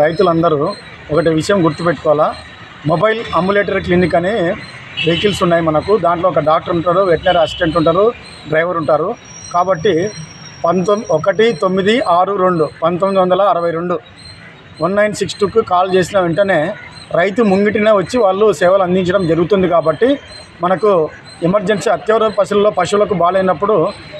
రైతులందరూ ఒకటి విషయం గుర్తుపెట్టుకోవాలా? మొబైల్ అమ్ములేటర్ క్లినిక్ అని వెహికల్స్ ఉన్నాయి మనకు. దాంట్లో ఒక డాక్టర్ ఉంటారు వెటనరీ అసిస్టెంట్ ఉంటారు డ్రైవర్ ఉంటారు. కాబట్టి పంతొమ్మిది ఒకటి తొమ్మిది ఆరు రెండు పంతొమ్మిది వందల అరవై రెండు వన్ నైన్ సిక్స్ టూకు కాల్ చేసిన వెంటనే రైతు ముంగిటినే వచ్చి వాళ్ళు సేవలు అందించడం జరుగుతుంది కాబట్టి మనకు ఎమర్జెన్సీ అత్యవసర పశువుల్లో పశువులకు బాగాలేనప్పుడు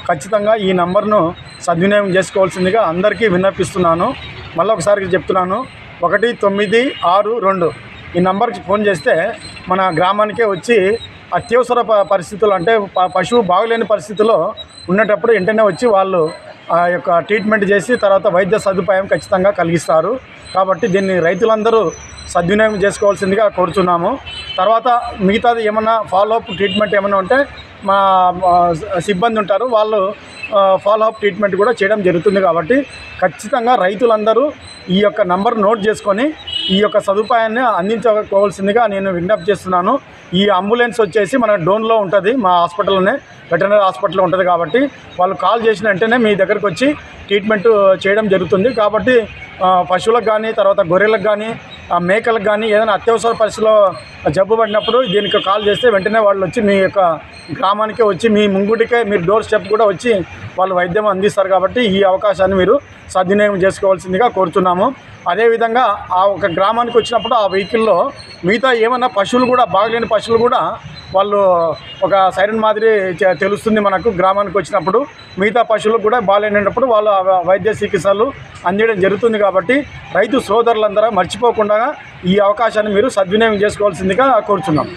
ఖచ్చితంగా ఈ నంబర్ను సద్వినియోగం చేసుకోవాల్సిందిగా అందరికీ విన్నపిస్తున్నాను. మళ్ళీ ఒకసారి చెప్తున్నాను. ఒకటి తొమ్మిది ఆరు రెండు. ఈ నంబర్కి ఫోన్ చేస్తే మన గ్రామానికే వచ్చి అత్యవసర పరిస్థితులు అంటే ప- పశువు బాగలేని పరిస్థితిలో ఉన్నటప్పుడు వెంటనే వచ్చి వాళ్ళు ఆ యొక్క ట్రీట్మెంట్ చేసి తర్వాత వైద్య సదుపాయం ఖచ్చితంగా కలిగిస్తారు. కాబట్టి దీన్ని రైతులందరూ సద్వినియోగం చేసుకోవాల్సిందిగా కోరుతున్నాము తర్వాత మిగతాది ఏమన్నా ఫాలో అప్ ట్రీట్మెంట్ ఏమైనా ఉంటే మా సిబ్బంది ఉంటారు. వాళ్ళు ఫాలో అప్ ట్రీట్మెంట్ కూడా చేయడం జరుగుతుంది కాబట్టి ఖచ్చితంగా రైతులందరూ ఈ యొక్క నంబర్ నోట్ చేసుకొని ఈ యొక్క సదుపాయాన్ని అందించుకోవాల్సిందిగా నేను విజ్ఞప్తి చేస్తున్నాను. ఈ అంబులెన్స్ వచ్చేసి మన డోన్లో ఉంటుంది మా హాస్పిటల్లోనే వెటనరీ హాస్పిటల్లో ఉంటుంది కాబట్టి వాళ్ళు కాల్ చేసిన వెంటనే మీ దగ్గరకు వచ్చి ట్రీట్మెంట్ చేయడం జరుగుతుంది. కాబట్టి పశువులకు కానీ తర్వాత గొర్రెలకు కానీ మేకలకు కానీ ఏదైనా అత్యవసర పరిస్థితిలో జబ్బు పడినప్పుడు దీనికి కాల్ చేస్తే వెంటనే వాళ్ళు వచ్చి మీ యొక్క గ్రామానికే వచ్చి మీ ముంగుటికే మీరు డోర్ స్టెప్ కూడా వచ్చి వాళ్ళు వైద్యం అందిస్తారు కాబట్టి ఈ అవకాశాన్ని మీరు సద్వినియోగం చేసుకోవాల్సిందిగా కోరుతున్నాము. అదేవిధంగా ఆ ఒక గ్రామానికి వచ్చినప్పుడు ఆ వెహికల్లో మిగతా ఏమన్నా పశువులు కూడా బాగలేని పశువులు కూడా వాళ్ళు ఒక సైరన్ మాదిరి తెలుస్తుంది మనకు గ్రామానికి వచ్చినప్పుడు. మిగతా పశువులకు కూడా బాగాలేనప్పుడు వాళ్ళు వైద్య చికిత్సలు అందించడం జరుగుతుంది కాబట్టి రైతు సోదరులందరూ మర్చిపోకుండా ఈ అవకాశాన్ని మీరు సద్వినియోగం చేసుకోవాల్సిందిగా కోరుచున్నాం.